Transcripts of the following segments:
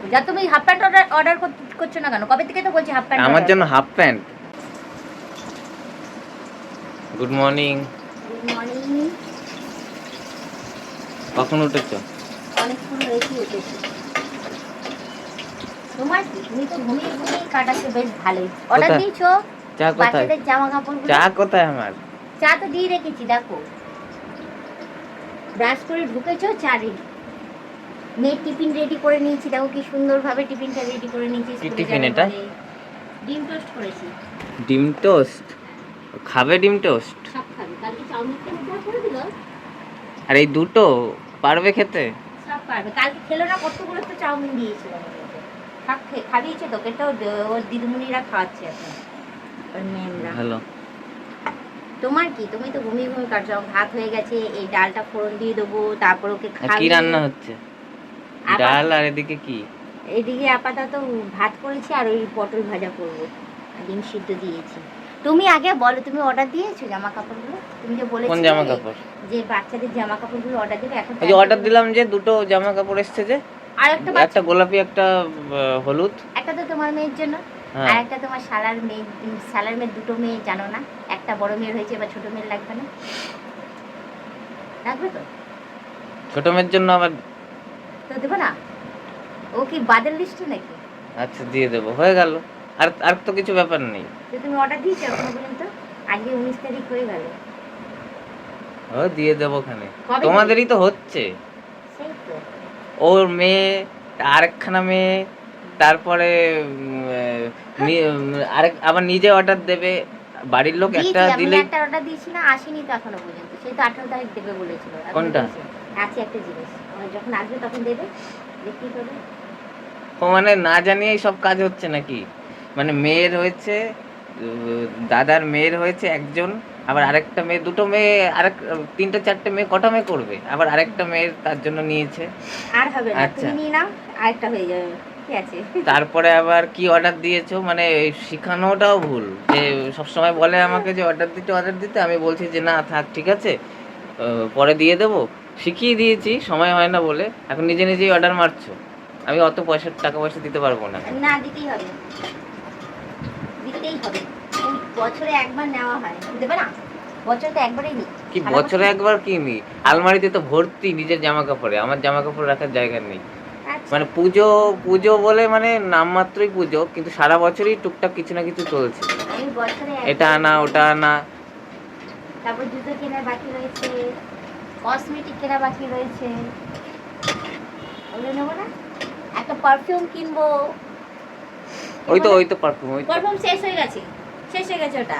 ছোড়ি যা তুমি half pant order order করছ না কেন? কবে থেকে তো বলছি হাফ প্যান্ট আমার জন্য half pant good morning good morning কখন উঠেছো? অনেকক্ষণ হয়েছি উঠেছি। তোমার তুমি তো ঘুমিয়ে ঘুমিয়ে কাটাচ্ছে বেশ ভালোই। অর্ডার দিয়েছ? চা কোথায়? জামা কাপড় চা কোথায় আমার? চা তো দিয়ে রেখেছি দেখো। ব্রাশ করে ঢুকেছো চা মেয়ের টিফিন রেডি করে নিয়েছি দেখো কি সুন্দরভাবে টিফিনটা রেডি করে নিয়েছি টিফিন এটা? ডিম টোস্ট করেছি। ডিম টোস্ট খাবে ডিম টোস্ট খাবে। আর এই দুটো পারবে খেতে? সব পারবে। কালকে খেলো না কতগুলো তো চাউমিন দিয়েছিল। সব খে- তোকে তো দ- ওর দিদিমণিরা খাওয়াচ্ছে এখন। ওর ভালো। তোমার কি? তুমি তো ঘুমিয়ে ঘুমিয়ে কাটছো। ভাত হয়ে গেছে এই ডালটা ফোড়ন দিয়ে দেবো তারপর ওকে আর কি রান্না হচ্ছে? ডাল আর এদিকে কি? এদিকে আপাতত ভাত করেছি আর ওই পটল ভাজা করব। ডিম সিদ্ধ দিয়েছি। তুমি আগে বলো তুমি অর্ডার দিয়েছ জামা কাপড়গুলো তুমি যে বলেছিলে কোন জামা কাপড় যে বাচ্চাদের জামা কাপড়গুলো অর্ডার দেবে এখন ওই যে অর্ডার দিলাম যে দুটো জামা কাপড় এসছে যে আর একটা একটা গোলাপি একটা হলুদ। একটা তো তোমার মেয়ের জন্য হ্যাঁ। আর একটা তোমার শালার মেয়ে শালার মেয়ের দুটো মেয়ে জানো না? একটা বড় মেয়ের হয়েছে এবার ছোট মেয়ের লাগবে না? লাগবে তো? ছোট মেয়ের জন্য আবার তো দেবো না? ও কি বাদের লিস্টে নাকি? আচ্ছা দিয়ে দেবো। হয়ে গেল। আর আর তো কিছু ব্যাপার নেই। তো তুমি অর্ডার দিয়েছ এখনও পর্যন্ত? আজকে উনিশ তারিখ হয়ে গেল। ও দিয়ে দেবো ওখানে। তোমাদেরই তো হচ্ছে। ওর মেয়ে আরেকখানা মেয়ে তারপরে আরেক আবার নিজে অর্ডার দেবে। বাড়ির লোক একটা দিলে একটা অর্ডার দিয়েছি না আসেনি তো এখনও পর্যন্ত। সেই তো আঠারো তারিখ দেবে বলেছিল। কোনটা? আছে একটা জিনিস। ও যখন আসবে তখন দেবে দেখতেই পাবে ও মানে না জানিয়েই সব কাজ হচ্ছে নাকি? মানে মেয়ের হয়েছে দাদার মেয়ের হয়েছে একজন আবার আরেকটা মেয়ে দুটো মেয়ে আরেক তিনটে চারটে মেয়ে কটা মেয়ে করবে? আবার আরেকটা মেয়ের তার জন্য নিয়েছে। আর হবে না আচ্ছা। তুমি নিয়ে নাও আরেকটা হয়ে যাবে কি আছে? তারপরে আবার কি অর্ডার দিয়েছ? মানে শেখানোটাও ভুল যে সবসময় বলে আমাকে যে অর্ডার দিতে অর্ডার দিতে আমি বলছি যে না থাক ঠিক আছে পরে দিয়ে দেবো। শিখিয়ে দিয়েছি সময় হয় না বলে। এখন নিজে নিজেই অর্ডার মারছো। আমি অত পয়সা টাকা পয়সা দিতে পারব না। না দিতেই হবে। দিতেই হবে। বছরে একবার নেওয়া হয়। দেবে না বছরে তো একবারই নিই কি বছরে একবার কিনি আলমারিতে তো ভর্তি নিজের জামা কাপড়ে আমার জামা কাপড় রাখার জায়গা নেই। আচ্ছা, মানে পুজো পুজো বলে মানে নামমাত্রই পুজো কিন্তু সারা বছরই টুকটাক কিছু না কিছু চলছে। এটা আনা ওটা আনা। তারপর জুতো কেনার বাকি রয়েছে। কসমেটিক কেনা বাকি রয়েছে। ওগুলো নেব না? একটা পারফিউম কিনবো। ওই তো ওই তো পারফিউম ওই পারফিউম শেষ হয়ে গেছে। শেষ হয়ে গেছে ওটা।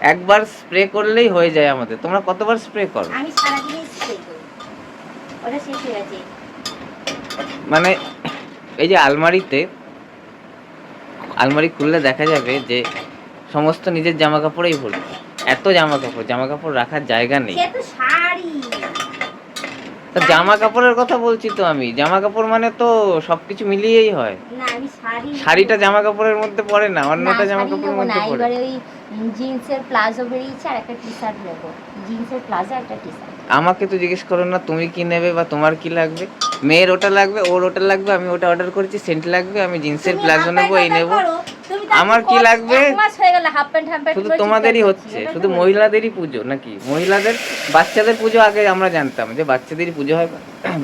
একবার স্প্রে করলেই হয়ে যায় আমাদের। তোমরা কতবার স্প্রে করো? আমি সারাদিনই স্প্রে করি। ওটা শেষ হয়ে গেছে। মানে এই যে আলমারিতে আলমারি খুললে দেখা যাবে যে সমস্ত নিজের জামা কাপড়েই ভর্তি। এত জামা কাপড় জামা কাপড় রাখার জায়গা নেই। তো জামা কাপড়ের কথা বলছি তো আমি। জামা কাপড় মানে তো সবকিছু মিলিয়েই হয়। শাড়িটা জামা কাপড়ের মধ্যে পড়ে না অন্যটা জামা কাপড়ের মধ্যে পড়ে। জিন্সের প্লাজো বেরিয়েছে আর একটা টি শার্ট নেব। জিন্সের প্লাজো একটা টি শার্ট আমাকে তো জিজ্ঞেস করো না তুমি কি নেবে বা তোমার কি লাগবে? মেয়ের ওটা লাগবে ওর ওটা লাগবে আমি ওটা অর্ডার করেছি সেন্ট লাগবে আমি জিন্সের প্লাজো নেব এই নেব। আমার কি লাগবে? শুধু তোমাদেরই হচ্ছে শুধু মহিলাদেরই পুজো নাকি? মহিলাদের বাচ্চাদের পুজো আগে আমরা জানতাম যে বাচ্চাদেরই পুজো হয়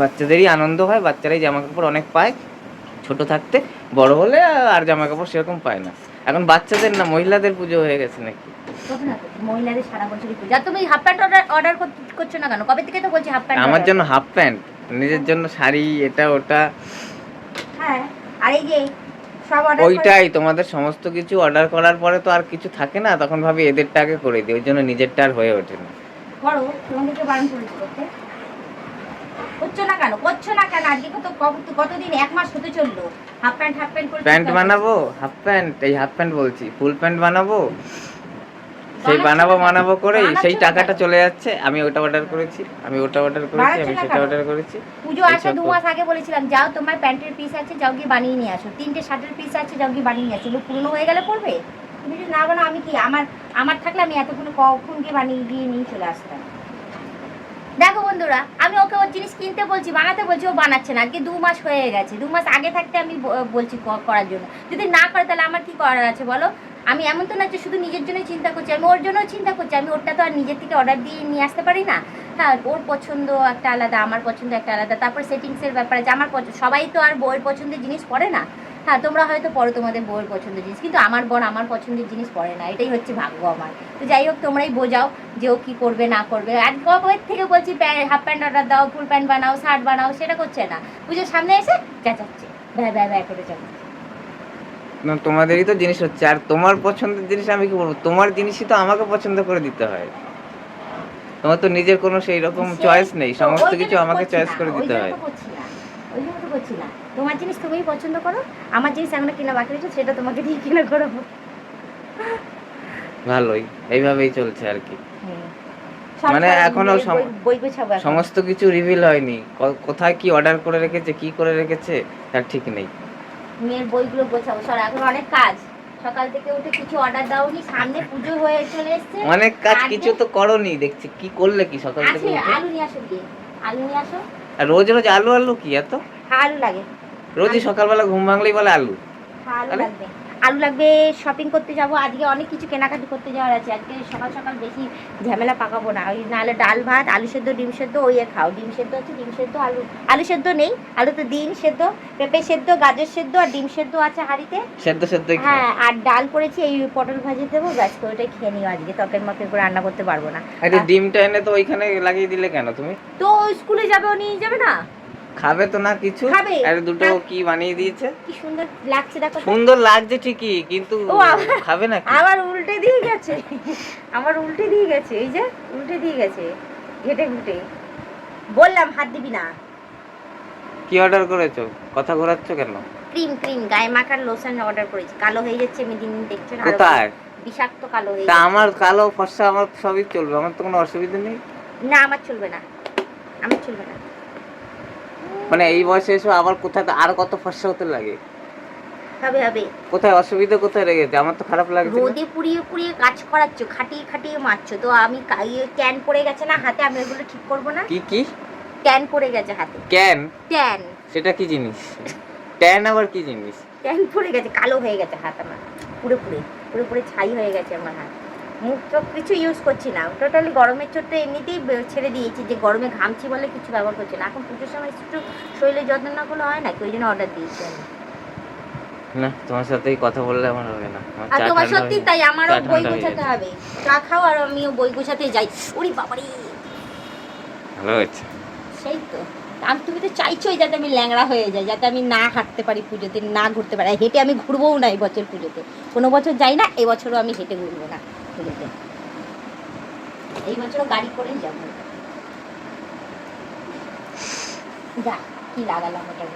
বাচ্চাদেরই আনন্দ হয় বাচ্চারাই জামা কাপড় অনেক পায় ছোট থাকতে বড় হলে আর জামা কাপড় সেরকম পায় না। এখন বাচ্চাদের না মহিলাদের পুজো হয়ে গেছে নাকি? মহিলাদের সারা বছরই পূজা। তুমি হাফ প্যান্ট অর্ডার অর্ডার করছ না কেন? কবে থেকে তো বলছি হাফ প্যান্ট আমার জন্য হাফ প্যান্ট নিজের জন্য শাড়ি এটা ওটা। হ্যাঁ আর এই যে ওইটাই তোমাদের সমস্ত কিছু অর্ডার করার পরে তো আর কিছু থাকে না তখন ভাবি এদেরটা আগে করে দিই ওই জন্য নিজেরটা আর হয়ে ওঠে না করো তোমাদেরকে বারণ করেছি করতে করছ না কেন? করছ না কেন? আজকে কত- কতদিন? এক মাস হতে চলল। Half pant half pant pant বানাবো? হাফ প্যান্ট এই হাফ প্যান্ট বলছি। ফুল প্যান্ট বানাবো? সেই বানাবো বানাবো বানাচ্ছো সেই টাকাটা চলে যাচ্ছে আমি ওটা অর্ডার করেছি আমি ওটা অর্ডার করেছি আমি সেটা অর্ডার করেছি। পুজো আসে দু মাস আগে বলেছিলাম যাও তোমার প্যান্টের পিস আছে যাও গিয়ে বানিয়ে নিয়ে আসো। তিনটে শার্টের পিস আছে যাও গিয়ে বানিয়ে নিয়ে আসো। এগুলো পুরনো হয়ে গেলে পড়বে? তুমি যদি না বানাও আমি কি আমার আমার থাকলে আমি এতক্ষণ কখন গিয়ে বানিয়ে দিয়ে নিয়ে চলে আসতাম? দেখো বন্ধুরা আমি ওকে ওর জিনিস কিনতে বলছি বানাতে বলছি ও বানাচ্ছে না। আজকে দু মাস হয়ে গেছে। দু মাস আগে থাকতে আমি বলছি করার জন্য। যদি না করে তাহলে আমার কি করার আছে বলো? আমি এমন তো না যে শুধু নিজের জন্য চিন্তা করছি, আমি ওর জন্যও চিন্তা করছি, আমি ওরটা তো আর নিজের থেকে অর্ডার দিয়ে নিয়ে আসতে পারি না। হ্যাঁ ওর পছন্দ একটা আলাদা, আমার পছন্দ একটা আলাদা, তারপর সেটিংসের ব্যাপারে যে আমার পছন্দ সবাই তো আর বউয়ের পছন্দের জিনিস পড়ে না। হ্যাঁ তোমরা হয়তো পড়ো তোমাদের বউয়ের পছন্দের জিনিস, কিন্তু আমার বোন আমার পছন্দের জিনিস পড়ে না, এটাই হচ্ছে ভাগ্য আমার। তো যাই হোক, তোমরাই বোঝাও যে ও কী করবে, না করবে। আর কবের থেকে বলছি প্যান্ট হাফ প্যান্ট অর্ডার দাও ফুল প্যান্ট বানাও শার্ট বানাও, সেটা করছে না। পুজোর সামনে এসে চেঁচাচ্ছে ব্যয় ব্যয় ব্যয় করে চেঁচাচ্ছে না তোমাদেরই তো জিনিস হচ্ছে। আর তোমার পছন্দের জিনিস আমি কি বলব? তোমার জিনিসই তো আমাকে পছন্দ করে দিতে হয়। তোমার তো নিজের কোনো সেই রকম চয়েস নেই। সমস্ত কিছু আমাকে চয়েস করে দিতে হয়। তো করছি না, ওই জন্য তো করছি না। তোমার জিনিস তুমিই পছন্দ করো আমার জিনিস এখনও কিনা বাকি সেটা তোমাকে দিয়ে কিনা করব ভালোই এইভাবেই চলছে আর কি। মানে বই গোছাবো এখন। সমস্ত কিছু রিভিল হয়নি। কোথায় কি অর্ডার করে রেখেছে কি করে রেখেছে তার ঠিক নেই। মেয়ের বইগুলো গোছাবো। সর এখন অনেক কাজ। সকাল থেকে উঠে কিছু অর্ডার দাওনি সামনে পুজো হয়ে চলে এসেছে। অনেক কাজ কিছু তো করনি দেখছি কি করলে কি সকাল থেকে আলু নিয়ে আসো গিয়ে। আলু নিয়ে আসো। আর রোজ রোজ আলু আলু কি এত? হ্যাঁ আলু লাগে। রোজই সকালবেলা ঘুম ভাঙলেই বলে আলু। হ্যাঁ আলু? লাগবে। আলু লাগবে শপিং করতে যাব। আজকে অনেক কিছু কেনাকাটি করতে যাওয়ার আছে। আজকে সকাল সকাল বেশি ঝামেলা পাকাবো না। ওই নাহলে ডাল ভাত আলু সেদ্ধ ডিম সেদ্ধ ওই খাও। ডিম সেদ্ধ আছে ডিম সেদ্ধ আলু। আলু সেদ্ধ নেই। আলু তো ডিম সেদ্ধ পেঁপে সেদ্ধ গাজর সেদ্ধ আর ডিম সেদ্ধ আছে হাঁড়িতে। সেদ্ধ সেদ্ধ হ্যাঁ আর ডাল করেছি এই পটল ভাজি দেবো ব্যাস করে ওটাই খেয়ে নিও আজকে। তরকারি মরকারি করে রান্না করতে পারব না। ডিমটা এনে তো ওইখানে লাগিয়ে দিলে কেন তুমি? তো স্কুলে যাবে ও নিয়ে যাবে না? খাবে তো না কিছু। আর দুটো কি বানিয়ে দিয়েছে? কি সুন্দর লাগছে দেখো সুন্দর লাগছে ঠিকই কিন্তু খাবে না আবার উল্টে দিয়ে গেছে। আমার উল্টে দিয়ে গেছে এই যে উল্টে দিয়ে গেছে ঘেটে ঘুটে। বললাম হাত দিবি না। কি অর্ডার করেছ? কথা ঘোরাচ্ছ কেন? ক্রিম ক্রিম গায়ে মাখার লোশন অর্ডার করেছি। কালো হয়ে যাচ্ছে আমি দিন দেখছ না। কোথায়? বিষাক্ত কালো হয়ে তা আমার কালো ফর্সা আমার সবই চলবে আমার তো কোনো অসুবিধা নেই। না আমার চলবে না। আমার চলবে না। মানে এই বয়সে এসে আবার কোথায় আর কত ফর্সা হতে লাগে? হবে হবে। কোথায় অসুবিধা কোথায় রেগেছে আমার তো খারাপ লাগছে। রোদে পুড়িয়ে পুড়িয়ে কাজ করাচ্ছ খাটিয়ে খাটিয়ে মারছো। তো আমি কা- ইয়ে ট্যান পড়ে গেছে না হাতে আমি ওগুলো ঠিক করব না? কি কি? ট্যান পড়ে গেছে হাতে। ক্যান ট্যান সেটা কি জিনিস? ট্যান আবার কি জিনিস? ট্যান পড়ে গেছে কালো হয়ে গেছে হাত আমার। পুরো পুরে পুরো পুরে ছাই হয়ে গেছে আমার হাত। মুখ চোখ কিছু ইউজ করছি না। টোটালি গরমের চোটটা এমনিতেই ছেড়ে দিয়েছি যে গরমে ঘামছি বলে কিছু ব্যবহার করছি না। এখন পুজোর সময় একটু শরীরে যত্ন না করলে হয় না ওই জন্য অর্ডার দিয়েছি আমি। না তোমার সাথেই কথা বললে আমার হবে না। আর তোমার সত্যি তাই আমারও বই গোছাতে হবে। চা খাও আর আমিও বই গোছাতে যাই। ওরে বাবারে। ভালো হয়েছে। সেই তো। আমি তুমি তো চাইছোই যাতে আমি ল্যাংড়া হয়ে যাই যাতে আমি না হাঁটতে পারি পুজোতে না ঘুরতে পারি। হেঁটে আমি ঘুরবোও না এই বছর পুজোতে। কোনো বছর যাই না এবছরও আমি হেঁটে ঘুরবো না। পুজোতে এই বছরও গাড়ি করেই যাব। যা কি লাগালাম ওটার